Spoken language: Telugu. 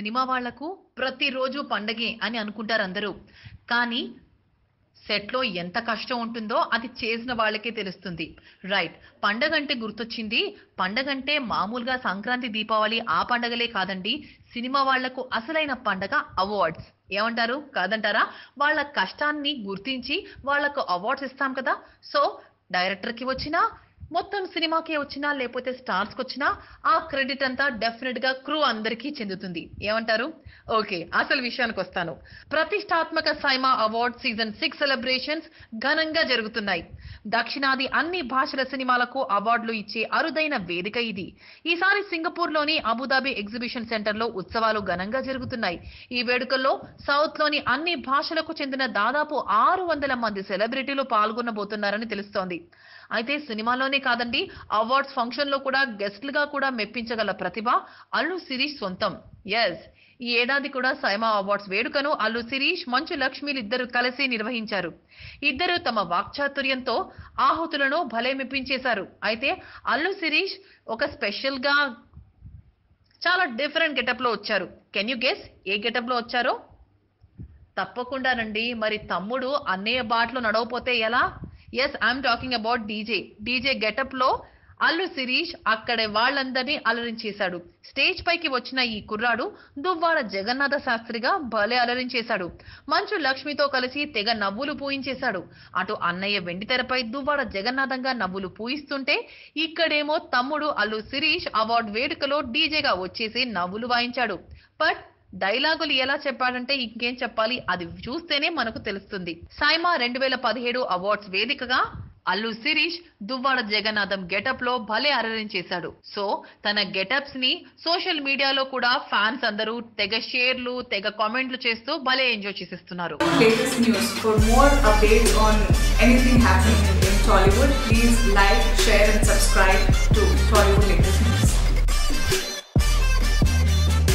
సినిమా వాళ్ళకు ప్రతిరోజు పండగే అని అనుకుంటారు అందరూ. కానీ సెట్లో ఎంత కష్టం ఉంటుందో అది చేసిన వాళ్ళకే తెలుస్తుంది. రైట్. పండగ అంటే గుర్తొచ్చింది. పండగ అంటే మామూలుగా సంక్రాంతి దీపావళి ఆ పండగలే కాదండి. సినిమా వాళ్ళకు అసలైన పండగ అవార్డ్స్. ఏమంటారు? కాదంటారా? వాళ్ళ కష్టాన్ని గుర్తించి వాళ్ళకు అవార్డ్స్ ఇస్తాం కదా. సో డైరెక్టర్కి వచ్చినా మొత్తం సినిమాకి వచ్చినా లేకపోతే స్టార్స్కి వచ్చినా ఆ క్రెడిట్ అంతా డెఫినెట్గా క్రూ అందరికీ చెందుతుంది. ఏమంటారు? ఓకే అసలు విషయానికి వస్తాను. ప్రతిష్టాత్మక SIIMA award season six celebrations ఘనంగా జరుగుతున్నాయి. దక్షిణాది అన్ని భాషల సినిమాలకు అవార్డులు ఇచ్చే అరుదైన వేదిక ఇది. ఈసారి సింగపూర్లోని అబుదాబి ఎగ్జిబిషన్ సెంటర్లో ఉత్సవాలు ఘనంగా జరుగుతున్నాయి. ఈ వేడుకల్లో సౌత్లోని అన్ని భాషలకు చెందిన దాదాపు ఆరు వందల మంది సెలబ్రిటీలు పాల్గొనబోతున్నారని తెలుస్తోంది. అయితే సినిమాలోనే కాదండి అవార్డ్స్ ఫంక్షన్లో కూడా గెస్ట్లుగా కూడా మెప్పించగల ప్రతిభ అల్లు శిరీష్ సొంతం. ఎస్ ఈ ఏడాది కూడా సైమా అవార్డ్స్ వేడుకను అల్లు శిరీష్ మంచు లక్ష్మిలు ఇద్దరు కలిసి నిర్వహించారు. ఇద్దరు తమ వాక్చాతుర్యంతో ఆహుతులను భలే మెప్పించేశారు. అయితే అల్లు శిరీష్ ఒక స్పెషల్గా చాలా డిఫరెంట్ గెటప్లో వచ్చారు. కెన్ యూ గెస్ ఏ గెటప్లో వచ్చారో తప్పకుండానండి మరి తమ్ముడు అన్నయ్య బాటలో నడవపోతే ఎలా? Yes I'm talking about DJ DJ గెటప్లో అల్లు శిరీష్ అక్కడే వాళ్ళందరినీ అలరించేశాడు. స్టేజ్ పైకి వచ్చిన ఈ కుర్రాడు దువ్వాడ జగన్నాథ శాస్త్రిగా భలే అలరించేశాడు. మంచు లక్ష్మితో కలిసి తెగ నవ్వులు పూయించేశాడు. అటు అన్నయ్య వెండితెరపై దువ్వాడ జగన్నాథంగా నవ్వులు పూయిస్తుంటే ఇక్కడేమో తమ్ముడు అల్లు శిరీష్ అవార్డు వేడుకలో డీజేగా వచ్చేసి నవ్వులు వాయించాడు. బట్ డైలాగులు ఎలా చెప్పాడంటే ఇంకేం చెప్పాలి? అది చూస్తేనే మనకు తెలుస్తుంది. సైమా రెండు వేల పదిహేడు అవార్డ్స్ వేదికగా అల్లు శిరీష్ దువ్వాడ జగన్నాథం గెటప్లో భలే అరరించేశాడు. సో తన గెటప్స్ని సోషల్ మీడియాలో కూడా ఫ్యాన్స్ అందరూ తెగ షేర్లు తెగ కామెంట్లు చేస్తూ భలే ఎంజాయ్ చేసేస్తున్నారు. Latest news for more updates on anything happening in Tollywood, please like, share, and